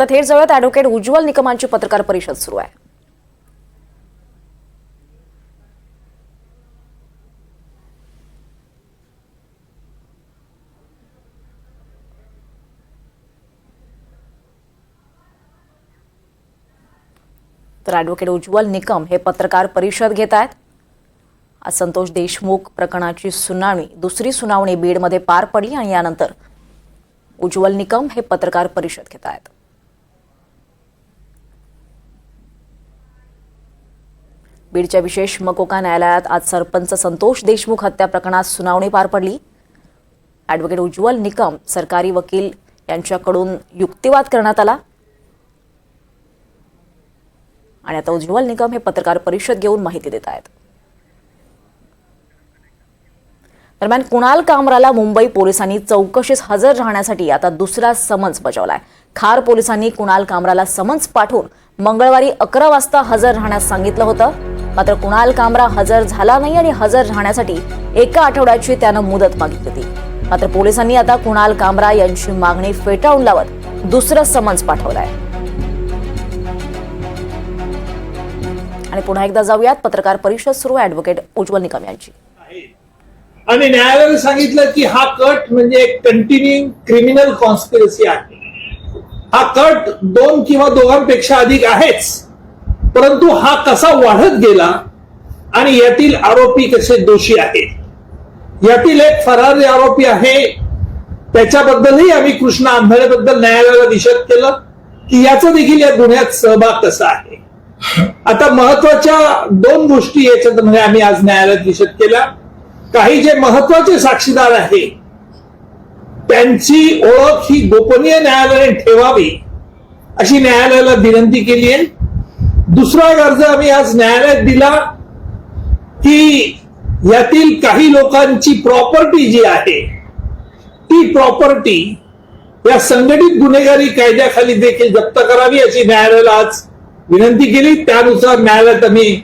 तर थेट जाऊयात ॲडव्होकेट उज्ज्वल निकमांची पत्रकार परिषद सुरू आहे. तर ॲडव्होकेट उज्ज्वल निकम हे पत्रकार परिषद घेत आहेत. आज संतोष देशमुख प्रकरणाची सुनावणी दुसरी सुनावणी बीडमध्ये पार पडली आणि यानंतर उज्ज्वल निकम हे पत्रकार परिषद घेत आहेत. बीडच्या विशेष मकोका न्यायालयात आज सरपंच संतोष देशमुख हत्या प्रकरणात सुनावणी पार पडली. ॲडव्होकेट उज्ज्वल निकम सरकारी वकील यांच्याकडून युक्तिवाद करण्यात आला. आणि आता उज्ज्वल निकम हे पत्रकार परिषद घेऊन माहिती देत आहेत. दरम्यान कुणाल कामराला मुंबई पोलिसांनी चौकशीस हजर राहण्यासाठी आता दुसरा समन्स बजावलाय. खार पोलिसांनी कुणाल कामराला समन्स पाठवून मंगळवारी अकरा वाजता हजर राहण्यास सांगितलं होतं. मात्र कुणाल कामरा हजर झाला नाही आणि हजर राहण्यासाठी एका आठवड्याची त्यानं मुदत मागितली होती. मात्र पोलिसांनी आता कुणाल कामरा यांची मागणी फेटाळून लावत दुसरं समन्स पाठवलंय. आणि पुन्हा एकदा जाऊयात. पत्रकार परिषद सुरू आहे. उज्ज्वल निकम यांची. आणि न्यायालयाने सांगितलं की हा कट म्हणजे एक कंटिन्युइंग क्रिमिनल कॉन्स्पिरसी आहे. हा कट दोन किंवा दोघांपेक्षा अधिक आहेच. परंतु हा कसा वाढत गेला आणि यातील आरोपी कसे दोषी आहेत? यातील एक फरारी आरोपी आहे. त्याच्याबद्दलही आम्ही कृष्णा आंधळेबद्दल न्यायालयाला निषेध केलं की याचा देखील या गुन्ह्यात सहभाग कसा आहे. आता महत्त्वाच्या दोन गोष्टी याच्यात म्हणजे आम्ही आज न्यायालयात निषेध केला. काही जे महत्त्वाचे साक्षीदार आहे त्यांची ओळख ही गोपनीय न्यायालयाने ठेवावी अशी न्यायालयाला विनंती केली आहे. दुसरा अर्ज आम्ही आज न्यायालयात दिला की यातील काही लोकांची प्रॉपर्टी जी आहे ती प्रॉपर्टी या संघटित गुन्हेगारी कायद्याखाली देखील जप्त करावी अशी न्यायालयाला आज विनंती केली. त्यानुसार न्यायालयात आम्ही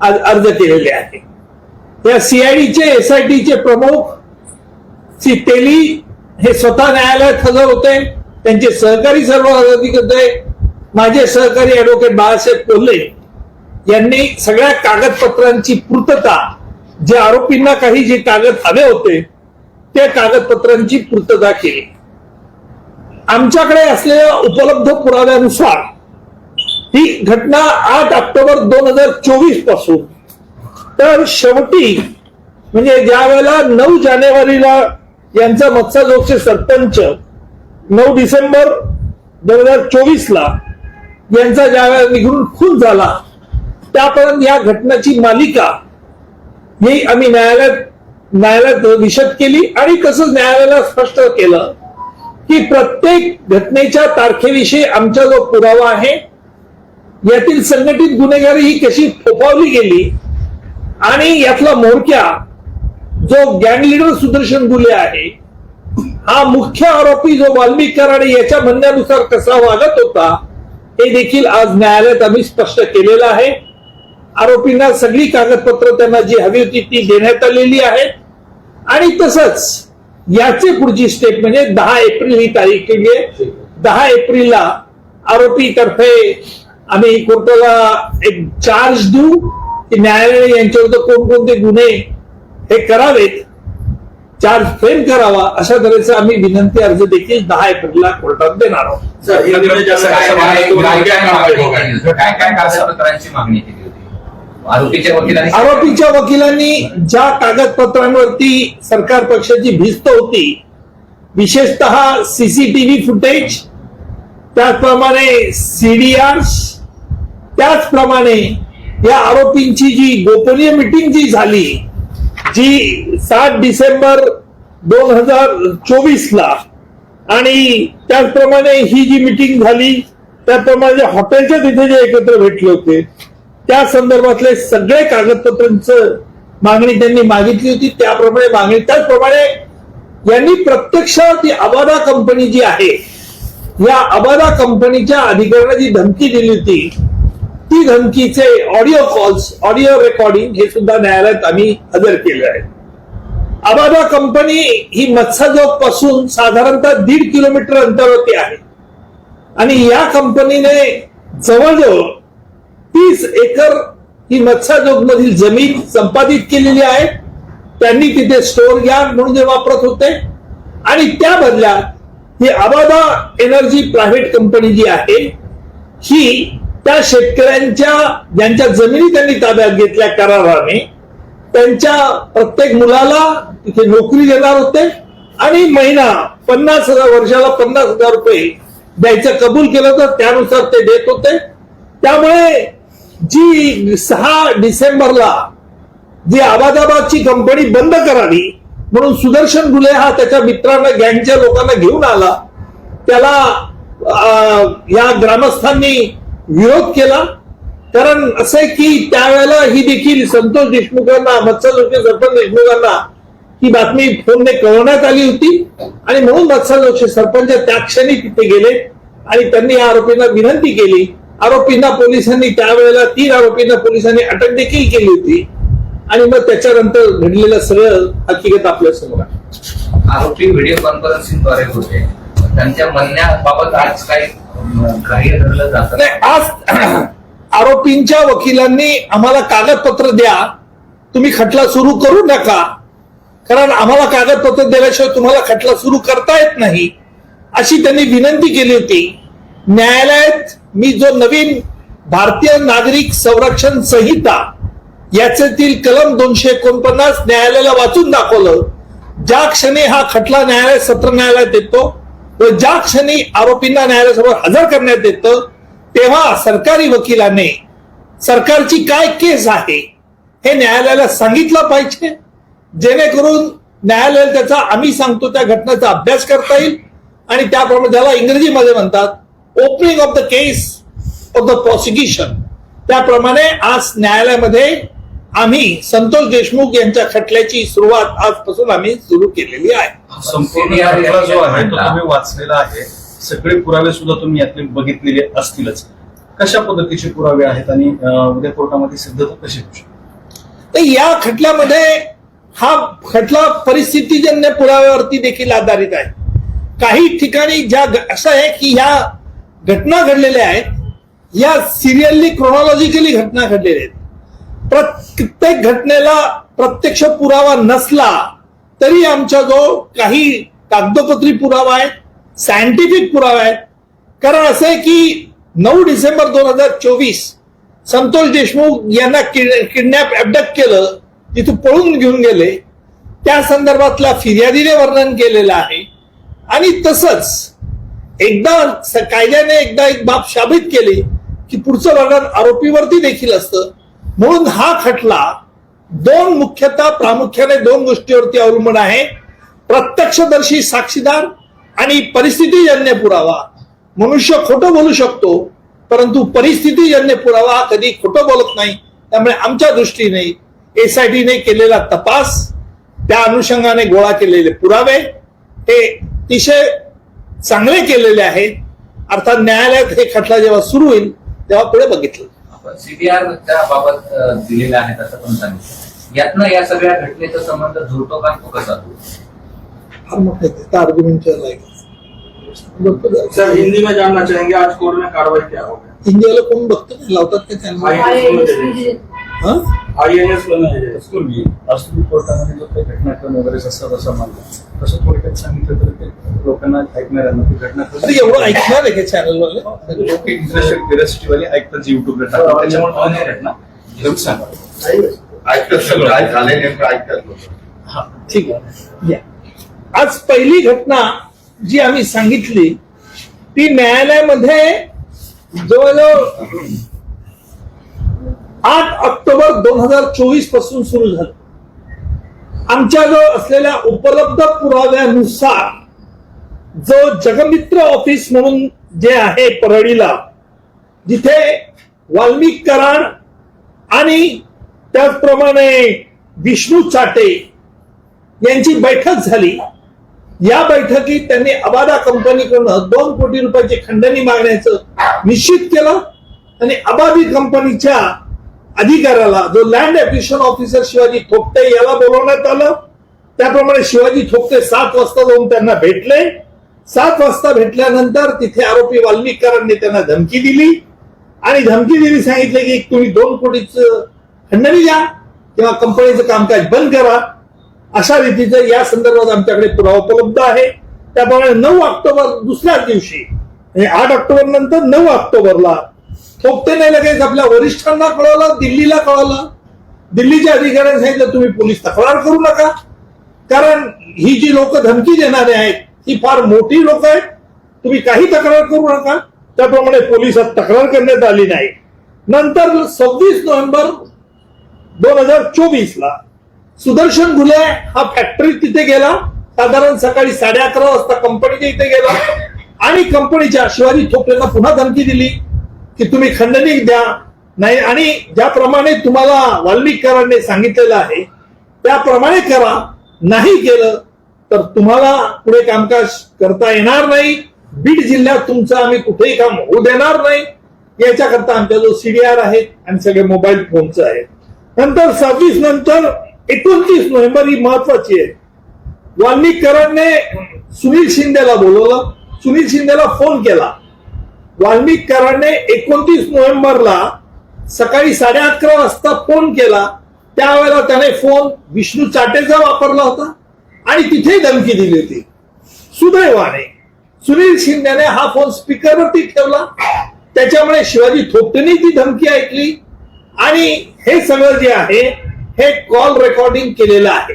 आज अर्ज केलेले आहे. या सीआयडीचे एसआयटीचे प्रमुख श्री तेली हे स्वतः न्यायालयात हजर होते. त्यांचे सहकारी सर्व हजर होते माझे सहकारी ऍडव्होकेट बाळासाहेब कोल्हे यांनी सगळ्या कागदपत्रांची पूर्तता जे आरोपींना काही जे कागद हवे होते त्या कागदपत्रांची पूर्तता केली. आमच्याकडे असलेल्या उपलब्ध पुराव्यानुसार ही घटना आठ ऑक्टोबर दोन हजार चोवीसपासून. तर शेवटी म्हणजे ज्या वेळेला नऊ जानेवारीला यांचा मत्साजोगचे सरपंच नऊ डिसेंबर दोन हजार चोवीस ला यांचा ज्या वेळेला निघून खून झाला त्यापर्यंत या घटनेची मालिका ही आम्ही न्यायालयात न्यायालयात निषेध केली आणि तसंच न्यायालयाला स्पष्ट केलं की प्रत्येक घटनेच्या तारखेविषयी आमचा जो पुरावा आहे यातील संघटित गुन्हेगारी ही कशी फोफावली गेली आणि यातला मोडक्या जो गँग लिडर सुदर्शन गुले आहे हा मुख्य आरोपी जो वाल्मिक कराडे याच्या म्हणण्यानुसार कसा वागत होता हे देखील आज न्यायालयात आम्ही स्पष्ट केलेलं आहे. आरोपींना सगळी कागदपत्र त्यांना जी हवी होती ती देण्यात आलेली आहेत. आणि तसंच याचे पुढची स्टेप म्हणजे दहा एप्रिल ही तारीख केली आहे. दहा एप्रिलला आरोपी तर्फे आम्ही कोर्टाला एक चार्ज देऊ की न्यायालयाने यांच्यावर कोणकोणते गुन्हे हे करावेत. चार्ज फ्रेम करावा अशा तऱ्हेचा आम्ही विनंती अर्ज देखील दहा एप्रिलला कोर्टात देणार आहोत सर, यामध्ये जसं काय काय माहिती काय होतं, काय मागणी काय केली? काय काय कागदपत्रांची मागणी केली होती आरोपीच्या वकिलांनी आरोपीच्या वकिलांनी ज्या कागदपत्रांवरती सरकार पक्षाची भिस्त होती विशेषतः सीसीटीव्ही फुटेज त्याचप्रमाणे सीडीआर्स त्याचप्रमाणे या आरोपींची जी गोपनीय मिटिंग जी झाली जी सात डिसेंबर दोन हजार चोवीस ला आणि त्याचप्रमाणे ही जी मिटिंग झाली त्याप्रमाणे हॉटेलच्या तिथे जे एकत्र भेटले होते त्या संदर्भातले सगळे कागदपत्रांचं मागणी त्यांनी मागितली होती. त्याप्रमाणे मागणी त्याचप्रमाणे यांनी प्रत्यक्ष ती अबादा कंपनी जी आहे या अबादा कंपनीच्या अधिकाऱ्यांना जी धमकी दिली होती ती धमकीचे ऑडिओ कॉल्स ऑडिओ रेकॉर्डिंग हे सुद्धा न्यायालयात आम्ही हजर केले आहे अबाबा कंपनी ही मत्स्यजोगपासून साधारणतः दीड किलोमीटर अंतरावरती आहे. आणि या कंपनीने जवळजवळ तीस एकर ही मत्स्योद्योग मधील जमीन संपादित केलेली आहे. त्यांनी तिथे स्टोर यार्ड म्हणून ते वापरत होते. आणि त्या बदल्यात ही अबाबा एनर्जी प्रायव्हेट कंपनी जी आहे ही त्या शेतकऱ्यांच्या ज्यांच्या जमिनी त्यांनी ताब्यात घेतल्या कराराने त्यांच्या प्रत्येक मुलाला तिथे नोकरी देणार होते आणि महिना पन्नास हजार वर्षाला पन्नास हजार रुपये द्यायचं कबूल केलं होतं त्यानुसार ते देत होते. त्यामुळे जी सहा डिसेंबरला जी आबादाबादची कंपनी बंद करावी म्हणून सुदर्शन गुले हा त्याच्या मित्रांना गँगच्या लोकांना घेऊन आला. त्याला या ग्रामस्थांनी विरोध केला. कारण असं आहे की त्यावेळेला ही देखील संतोष देशमुखांना मत्स्यजोशी सरपंच देशमुखांना ही बातमी फोनने कळवण्यात आली होती. आणि म्हणून मत्स्यजोशी सरपंच त्या क्षणी तिथे गेले आणि त्यांनी या आरोपींना विनंती केली. आरोपींना पोलिसांनी त्यावेळेला तीन आरोपींना पोलिसांनी अटक देखील केली होती. आणि मग त्याच्यानंतर घडलेलं सगळं हकीकत आपल्यासमोर आरोपी व्हिडिओ कॉन्फरन्सिंगद्वारे होते. त्यांच्या म्हणण्याबाबत आज काही ग्राह्य धरलं जात. नाही आज आरोपींच्या वकिलांनी आम्हाला कागदपत्र द्या. तुम्ही खटला सुरू करू नका. कारण आम्हाला कागदपत्र दिल्याशिवाय तुम्हाला खटला सुरू करता येत नाही. अशी त्यांनी विनंती केली होती. न्यायालयात मी जो नवीन भारतीय नागरिक संरक्षण संहिता याच्यातील कलम दोनशे एकोणपन्नास न्यायालयाला वाचून दाखवलं. ज्या क्षणी हा खटला न्यायालय सत्र न्यायालयात येतो व ज्या क्षणी आरोपींना न्यायालयासमोर हजर करण्यात येतं तेव्हा सरकारी वकिलाने सरकारची काय केस आहे हे न्यायालयाला सांगितलं पाहिजे. जेणेकरून न्यायालयाला त्याचा आम्ही सांगतो त्या घटनेचा अभ्यास करता येईल आणि त्याप्रमाणे त्याला इंग्रजीमध्ये म्हणतात opening of the case of the prosecution त्याप्रमाणे आज न्यायालयामध्ये आम्ही संतोष देशमुख यांच्या खटल्याची सुरुवात आजपासून आम्ही सुरू केलेली आहे. संपूर्ण खटला जो आहे तो तुम्ही वाचलेला आहे. सगळे पुरावे सुद्धा तुम्ही यातले बघितलेले असतीलच. कशा पद्धतीचे पुरावे आहेत आणि उद्या कोर्टामध्ये सिद्धता कशी होऊ शकते तर या खटल्यामध्ये हा खटला परिस्थितीजन्य पुराव्यावरती देखील आधारित आहे. काही ठिकाणी ज्या असं आहे की या घटना घडलेल्या आहेत या सिरियलली क्रोनॉलॉजिकली घटना घडलेल्या आहेत. प्रत्येक घटनेला प्रत्यक्ष पुरावा नसला तरी आमच्या जो काही कागदोपत्री पुरावा आहे सायंटिफिक पुरावा आहे कारण असं आहे की नऊ डिसेंबर दोन हजार चोवीस संतोष देशमुख यांना किडनॅप अबडक्ट केलं तिथून पळून घेऊन गेले. त्या संदर्भातल्या फिर्यादीने वर्णन केलेलं आहे. आणि तसंच एकदा कायद्याने एकदा एक बाब शाबित केली की पुढचं वर्णन आरोपीवरती देखील असतं. म्हणून हा खटला दोन मुख्यतः प्रामुख्याने दोन गोष्टीवरती अवलंबून आहे. प्रत्यक्षदर्शी साक्षीदार आणि परिस्थितीजन्य पुरावा. मनुष्य खोटं बोलू शकतो परंतु परिस्थितीजन्य पुरावा हा कधी खोटं बोलत नाही. त्यामुळे आमच्या दृष्टीने एसआयटीने केलेला तपास त्या अनुषंगाने गोळा केलेले पुरावे हे अतिशय चांगले केलेले आहेत अर्थात न्यायालयात हे खटला जेव्हा सुरू होईल तेव्हा पुढे बघितलं. आपण सीबीआरच्या बाबत दिलेलं आहे असं पण सांगितलं. यातनं या सगळ्या घटनेचा संबंध जुळतो का तो कसा फार मोठे आर्ग्युमेंट सर हिंदी में जानना चाहेंगे आज कोर्ट में कार्रवाई क्या होगी? इंडियाला कोण बघतो? नाही, लावतात का त्यांना? हा? आईएनएस में स्कूल मी तुम्ही कोर्टामध्ये जो काही घटनाक्रम वगैरे जसा जसा मानला तसं थोडक्यात सांगितलं तर ते लोकांना ऐकणाऱ्यांना ती घटनाक्रम एवढं ऐकणार आहे का चॅनल वाले? लोक वाले ऐकतात जी युट्यूबला टाकतात. त्याच्यामुळे मला नाही घटना घेऊन सांगा. ऐकतात काय झालंय नेमकं ऐकतात लोक. ठीक आहे. या. आज पहिली घटना जी आम्ही सांगितली ती न्यायालयामध्ये जवळजवळ आठ ऑक्टोबर दोन हजार चोवीसपासून सुरू झालं. आमच्याजवळ असलेल्या उपलब्ध पुराव्यानुसार जो जगमित्र ऑफिस म्हणून जे आहे परळीला जिथे वाल्मिक कराड आणि त्याचप्रमाणे विष्णू चाटे यांची बैठक झाली. या बैठकीत त्यांनी अबादा कंपनीकडनं दोन कोटी रुपयाची खंडणी मागण्याचं निश्चित केलं आणि अबादी कंपनीच्या अधिकाऱ्याला जो land application officer Shivaji Thopte याला बोलवण्यात आलं. त्याप्रमाणे शिवाजी थोपटे सात वाजता जाऊन त्यांना भेटले. सात वाजता भेटल्यानंतर तिथे आरोपी वाल्मिकरांनी त्यांना धमकी दिली. आणि धमकी दिली सांगितले की तुम्ही दोन कोटीचं खंडणी द्या किंवा कंपनीचं कामकाज बंद करा. अशा रीतीचं या संदर्भात आमच्याकडे पुरावा उपलब्ध आहे. त्याप्रमाणे नऊ ऑक्टोबर दुसऱ्याच दिवशी म्हणजे आठ ऑक्टोबर नंतर नऊ ऑक्टोबरला थोपटेने लगेच आपल्या वरिष्ठांना कळवलं दिल्लीला कळवलं. दिल्लीच्या अधिकाऱ्यांनी सांगितलं तुम्ही पोलीस तक्रार करू नका. कारण ही जी लोक धमकी देणारे आहेत ही फार मोठी लोक आहेत. तुम्ही काही तक्रार करू नका. त्याप्रमाणे पोलिसात तक्रार करण्यात आली नाही. नंतर सव्वीस नोव्हेंबर दोन हजार चोवीस ला सुदर्शन घुले हा फॅक्टरी तिथे गेला. साधारण सकाळी साडे अकरा वाजता कंपनीच्या इथे गेला. आणि कंपनीच्या शिवाजी थोपटेंना पुन्हा धमकी दिली की तुम्ही खंडणी द्या. नाही आणि ज्याप्रमाणे तुम्हाला वाल्मिकरांनी सांगितलेलं आहे त्याप्रमाणे करा. नाही केलं तर तुम्हाला पुढे कामकाज करता येणार नाही. बीड जिल्ह्यात तुमचं आम्ही कुठेही काम होऊ देणार नाही. याच्याकरता आमच्या जो सीडीआर आहेत आणि सगळे मोबाईल फोनचं आहेत. नंतर सव्वीस नंतर एकोणतीस नोव्हेंबर ही महत्वाची आहे. वाल्मिकरांनी सुनील शिंदेला बोलवलं. सुनील शिंदेला फोन केला. वाल्मिकरांनी एकोणतीस नोव्हेंबरला सकाळी साडे अकरा वाजता फोन केला. त्यावेळेला त्याने फोन विष्णू चाटेचा वापरला होता आणि तिथे धमकी दिली होती. सुदैवाने सुनील शिंदेने हा फोन स्पीकरवरती ठेवला. त्याच्यामुळे शिवाजी थोपटेने ती धमकी ऐकली. आणि हे सगळं जे आहे हे कॉल रेकॉर्डिंग केलेलं आहे.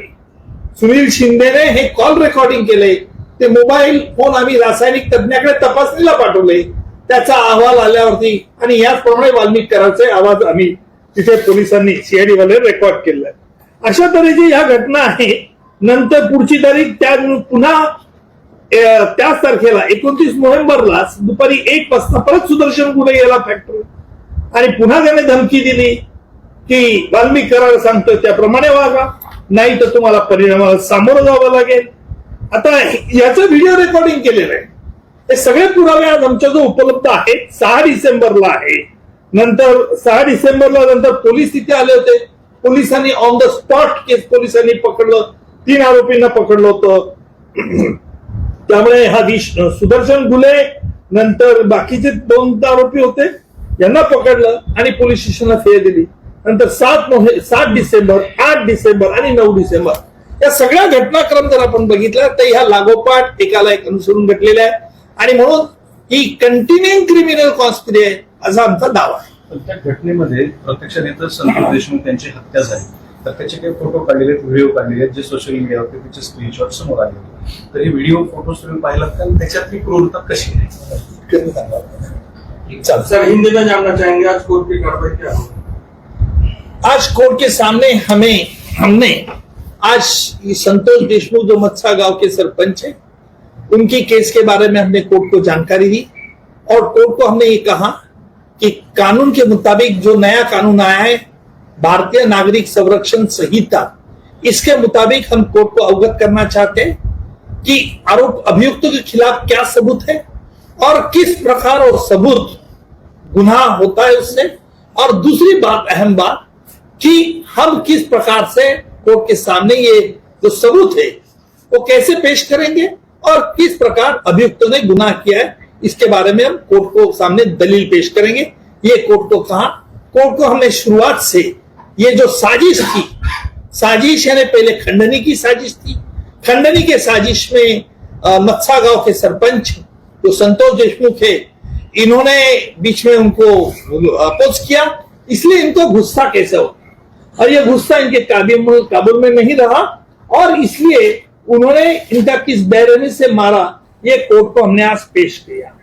सुनील शिंदेने हे कॉल रेकॉर्डिंग केले ते मोबाईल फोन आम्ही रासायनिक तज्ञाकडे तपासणीला पाठवले त्याचा अहवाल आल्यावरती आणि याचप्रमाणे वाल्मिकरांचे आवाज आम्ही तिथे पोलिसांनी सीआयडी वाले रेकॉर्ड केले अशा तऱ्हेची ह्या घटना आहे. नंतर पुढची तारीख त्या पुन्हा त्याच तारखेला एकोणतीस नोव्हेंबरला दुपारी एक वाजता परत सुदर्शन गुन्हे याला फॅक्टरी आणि पुन्हा त्याने धमकी दिली की वाल्मिक करायला सांगतोय त्याप्रमाणे वागा नाही तर तुम्हाला परिणामाला सामोरं जावं लागेल. आता याचं व्हिडिओ रेकॉर्डिंग केलेलं आहे. हे सगळे पुरावे आज आमच्याजवळ उपलब्ध आहेत. सहा डिसेंबरला आहे. नंतर सहा डिसेंबरला नंतर पोलीस तिथे आले होते. पोलिसांनी ऑन द स्पॉट केस पोलिसांनी पकडलं. तीन आरोपींना पकडलं होतं. त्यामुळे हा सुदर्शन गुले नंतर बाकीचे दोन आरोपी होते. यांना पकडलं आणि पोलीस स्टेशनला फेर दिली. नंतर सात नोव्हे सात डिसेंबर आठ डिसेंबर आणि नऊ डिसेंबर. या सगळ्या घटनाक्रम जर आपण बघितला तर ह्या लागोपाठ एकाला एक अनुसरून घडलेल्या आहे आणि म्हणून ही कंटिन्युइंग क्रिमिनल कॉन्स्पिरी आहे असा आमचा दावा आहे. पण त्या घटनेमध्ये प्रत्यक्षात इथं संतोष देशमुख यांची हत्या झाली. तर त्याचे काही फोटो काढलेले आहेत व्हिडिओ काढलेले आहेत जे सोशल मीडियावरती त्याचे स्क्रीनशॉट समोर आले तर हे व्हिडिओ फोटो तुम्ही पाहिलात का? त्याच्यातली क्रूरता कशी आहे. सर हिंदी में जानना चाहेंगे, आज कोर्ट की कार्रवाई क्या आज कोर्ट के सामने हमें, हमने आज ये संतोष देशमुख जो मत्सा गाँव के सरपंच है, उनकी केस के बारे में हमने कोर्ट को जानकारी दी और कोर्ट को हमने ये कहा कि कानून के मुताबिक जो नया कानून आया है, भारतीय नागरिक संरक्षण संहिता, इसके मुताबिक हम कोर्ट को अवगत करना चाहते हैं कि आरोप अभियुक्तों के खिलाफ क्या सबूत है और किस प्रकार और सबूत गुनाह होता है उससे? और दूसरी बात, अहम बात, कि हम किस प्रकार से कोर्ट के सामने ये जो सबूत है, वो कैसे पेश करेंगे और किस प्रकार अभियुक्तों ने गुनाह किया है, इसके बारे में हम कोर्ट को सामने दलील पेश करेंगे। ये कोर्ट को कहा? कोर्ट को हमने शुरुआत से ये जो साजिश थी साजिश यानी पहले खंडनी की साजिश थी। खंडनी के साजिश में मत्सा गाँव के सरपंच जो संतोष देशमुख है। इन्होंने बीच में उनको अपोज किया, इसलिए इनको गुस्सा कैसे हो और ये गुस्सा इनके काबू काबुल में नहीं रहा, और इसलिए उन्होंने इनका किस बैरनी से मारा, ये कोर्ट को हमने आज पेश किया।